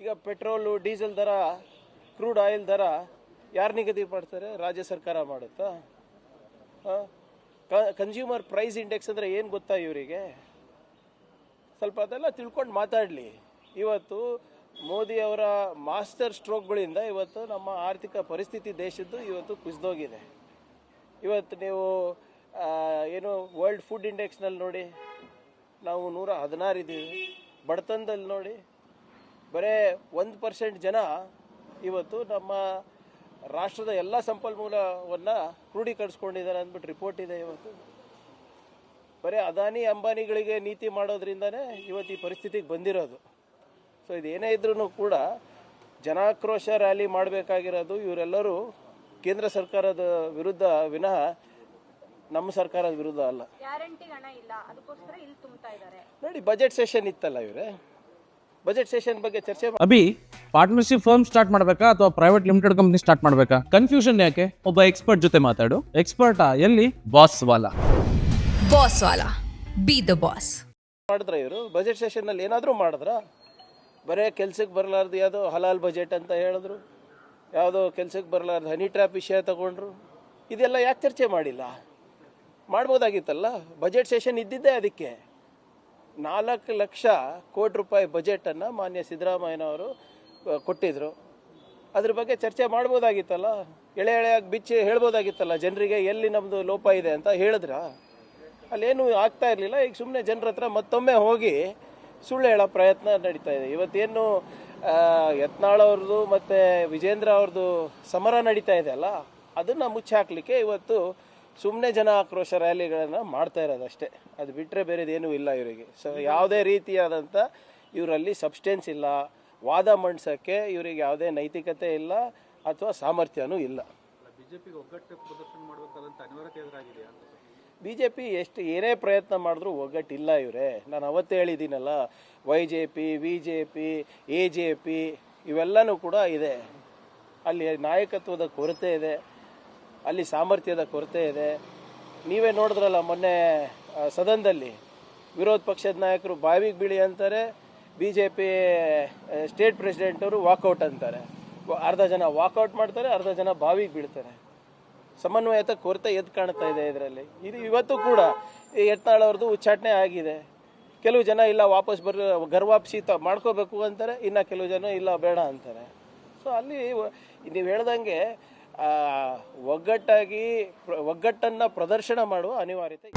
ಈಗ petrol, diesel ದರ, crude oil ದರ ಯಾರು ನಿಗದಿ ಮಾಡ್ತಾರೆ ರಾಜ್ಯ ಸರ್ಕಾರ ಮಾಡುತ್ತಾ? ಕನ್ಸ್ಯೂಮರ್ ಪ್ರೈಸ್ ಇಂಡೆಕ್ಸ್ ಅಂದರೆ ಏನು ಗೊತ್ತಾ ಇವರಿಗೆ? ಸ್ವಲ್ಪ ಅದೆಲ್ಲ ತಿಳ್ಕೊಂಡು ಮಾತಾಡಲಿ. ಇವತ್ತು ಮೋದಿ ಅವರ ಮಾಸ್ಟರ್ ಸ್ಟ್ರೋಕ್ಗಳಿಂದ ಇವತ್ತು ನಮ್ಮ ಆರ್ಥಿಕ ಪರಿಸ್ಥಿತಿ ದೇಶದ್ದು ಇವತ್ತು ಕುಸಿದೋಗಿದೆ. ಇವತ್ತು ನೀವು ಏನು ವರ್ಲ್ಡ್ ಫುಡ್ ಇಂಡೆಕ್ಸ್ನಲ್ಲಿ ನೋಡಿ, ನಾವು ನೂರ ಹದಿನಾರು ಇದ್ದೀವಿ ಬಡತನದಲ್ಲಿ ನೋಡಿ ಬರೇ ಒಂದು ಪರ್ಸೆಂಟ್ ಜನ ಇವತ್ತು ನಮ್ಮ ರಾಷ್ಟ್ರದ ಎಲ್ಲ ಸಂಪನ್ಮೂಲವನ್ನು ಕ್ರೋಢೀಕರಿಸ್ಕೊಂಡಿದ್ದಾರೆ ಅಂದ್ಬಿಟ್ಟು ರಿಪೋರ್ಟ್ ಇದೆ ಇವತ್ತು. ಬರೀ ಅದಾನಿ ಅಂಬಾನಿಗಳಿಗೆ ನೀತಿ ಮಾಡೋದ್ರಿಂದನೇ ಇವತ್ತು ಈ ಪರಿಸ್ಥಿತಿಗೆ ಬಂದಿರೋದು. ಸೊ ಇದೇನೇ ಇದ್ರೂ ಕೂಡ ಜನಾಕ್ರೋಶ ರ್ಯಾಲಿ ಮಾಡಬೇಕಾಗಿರೋದು ಇವರೆಲ್ಲರೂ ಕೇಂದ್ರ ಸರ್ಕಾರದ ವಿರುದ್ಧ ವಿನಃ ನಮ್ಮ ಸರ್ಕಾರದ ವಿರುದ್ಧ ಅಲ್ಲ. ನೋಡಿ ಬಜೆಟ್ ಸೆಷನ್ ಇತ್ತಲ್ಲ ಇವರೇ? ಬಜೆಟ್ ಸೆಷನ್ ಬಗ್ಗೆ ಚರ್ಚೆ ಅಭಿ ಪಾರ್ಟ್ನರ್ಶಿಪ್ ಫರ್ಮ್ ಸ್ಟಾರ್ಟ್ ಮಾಡಬೇಕಾ ಅಥವಾ ಪ್ರೈವೇಟ್ ಲಿಮಿಟೆಡ್ ಕಂಪ್ನಿ ಸ್ಟಾರ್ಟ್ ಮಾಡಬೇಕಾ? ಕನ್ಫ್ಯೂಷನ್ ಯಾಕೆ? ಒಬ್ಬ ಎಕ್ಸ್ಪರ್ಟ್ ಜೊತೆ ಮಾತಾಡು. ಎಕ್ಸ್ಪರ್ಟಾ ಎಲ್ಲಿ? Boss Wallah. Boss Wallah. Be the boss ಮಾಡಿದ್ರ ಇವರು? ಬಜೆಟ್ ಸೆಷನ್ನಲ್ಲಿ ಏನಾದರೂ ಮಾಡಿದ್ರ? ಬರೇ ಕೆಲ್ಸಕ್ಕೆ ಬರಲಾರ್ದು ಯಾವುದೋ ಹಲಾಲ್ ಬಜೆಟ್ ಅಂತ ಹೇಳಿದ್ರು. ಯಾವುದೋ ಕೆಲ್ಸಕ್ಕೆ ಬರಲಾರ್ದು ಹನಿ ಟ್ರ್ಯಾಪ್ ವಿಷಯ ತಗೊಂಡ್ರು. ಇದೆಲ್ಲ ಯಾಕೆ ಚರ್ಚೆ ಮಾಡಿಲ್ಲ? ಮಾಡ್ಬೋದಾಗಿತ್ತಲ್ಲ? ಬಜೆಟ್ ಸೆಷನ್ ಇದ್ದಿದ್ದೇ ಅದಕ್ಕೆ. ನಾಲ್ಕು ಲಕ್ಷ ಕೋಟಿ ರೂಪಾಯಿ ಬಜೆಟನ್ನು ಮಾನ್ಯ ಸಿದ್ದರಾಮಯ್ಯನವರು ಕೊಟ್ಟಿದ್ದರು ಅದ್ರ ಬಗ್ಗೆ ಚರ್ಚೆ ಮಾಡ್ಬೋದಾಗಿತ್ತಲ್ಲ? ಎಳೆ ಎಳೆಯಾಗಿ ಬಿಚ್ಚಿ ಹೇಳ್ಬೋದಾಗಿತ್ತಲ್ಲ? ಜನರಿಗೆ ಎಲ್ಲಿ ನಮ್ಮದು ಲೋಪ ಇದೆ ಅಂತ ಹೇಳಿದ್ರಾ? ಅಲ್ಲೇನು ಆಗ್ತಾ ಇರಲಿಲ್ಲ. ಈಗ ಸುಮ್ಮನೆ ಜನರ ಹತ್ರ ಮತ್ತೊಮ್ಮೆ ಹೋಗಿ ಸುಳ್ಳು ಹೇಳೋ ಪ್ರಯತ್ನ ನಡೀತಾ ಇದೆ. ಇವತ್ತೇನು ಯತ್ನಾಳ್ ಅವ್ರದ್ದು ಮತ್ತು ವಿಜೇಂದ್ರ ಅವ್ರದ್ದು ಸಮರ ನಡೀತಾ ಇದೆ ಅಲ್ಲ? ಅದನ್ನು ಮುಚ್ಚಿ ಹಾಕ್ಲಿಕ್ಕೆ ಇವತ್ತು ಸುಮ್ಮನೆ ಜನ ಆಕ್ರೋಶ ರ್ಯಾಲಿಗಳನ್ನು ಮಾಡ್ತಾ ಇರೋದು ಅಷ್ಟೇ ಅದು ಬಿಟ್ಟರೆ ಬೇರೆದೇನೂ ಇಲ್ಲ ಇವರಿಗೆ. ಸೊ ಯಾವುದೇ ರೀತಿಯಾದಂಥ ಇವರಲ್ಲಿ ಸಬ್ಸ್ಟೆನ್ಸ್ ಇಲ್ಲ. ವಾದ ಮಂಡಿಸೋಕ್ಕೆ ಇವರಿಗೆ ಯಾವುದೇ ನೈತಿಕತೆ ಇಲ್ಲ ಅಥವಾ ಸಾಮರ್ಥ್ಯನೂ ಇಲ್ಲ. ಬಿ ಜೆ ಪಿ ಎಷ್ಟು ಏನೇ ಪ್ರಯತ್ನ ಮಾಡಿದ್ರೂ ಒಗ್ಗಟ್ಟಿಲ್ಲ ಇವರೇ. ನಾನು ಅವತ್ತೇ ಹೇಳಿದ್ದೀನಲ್ಲ Y J P V J P A J P ಇವೆಲ್ಲನೂ ಕೂಡ ಇದೆ. ಅಲ್ಲಿ ನಾಯಕತ್ವದ ಕೊರತೆ ಇದೆ. ಅಲ್ಲಿ ಸಾಮರ್ಥ್ಯದ ಕೊರತೆ ಇದೆ. ನೀವೇ ನೋಡಿದ್ರಲ್ಲ ಮೊನ್ನೆ ಸದನದಲ್ಲಿ ವಿರೋಧ ಪಕ್ಷದ ನಾಯಕರು ಬಾವಿಗೆ ಬೀಳಿ ಅಂತಾರೆ ಬಿ ಜೆ ಪಿ ಸ್ಟೇಟ್ ಪ್ರೆಸಿಡೆಂಟವರು ವಾಕೌಟ್ ಅಂತಾರೆ. ಅರ್ಧ ಜನ ವಾಕೌಟ್ ಮಾಡ್ತಾರೆ, ಅರ್ಧ ಜನ ಬಾವಿಗೆ ಬೀಳ್ತಾರೆ. ಸಮನ್ವಯತೆ ಕೊರತೆ ಎದ್ದು ಕಾಣ್ತಾ ಇದೆ ಇದರಲ್ಲಿ. ಇದು ಇವತ್ತು ಕೂಡ ಈ ಅವ್ರದ್ದು ಉಚ್ಚಾಟನೆ ಆಗಿದೆ. ಕೆಲವು ಜನ ಇಲ್ಲ ವಾಪಸ್ ಬರ ಗರ್ವಾಪ್ಸಿ ತ, ಮಾಡ್ಕೋಬೇಕು ಅಂತಾರೆ, ಇನ್ನು ಕೆಲವು ಜನ ಇಲ್ಲ ಬೇಡ ಅಂತಾರೆ. ಸೊ ಅಲ್ಲಿ ನೀವು ಹೇಳ್ದಂಗೆ ಒಗ್ಗಟ್ಟಾಗಿ ಒಗ್ಗಟ್ಟನ್ನು ಪ್ರದರ್ಶನ ಮಾಡುವ ಅನಿವಾರ್ಯತೆ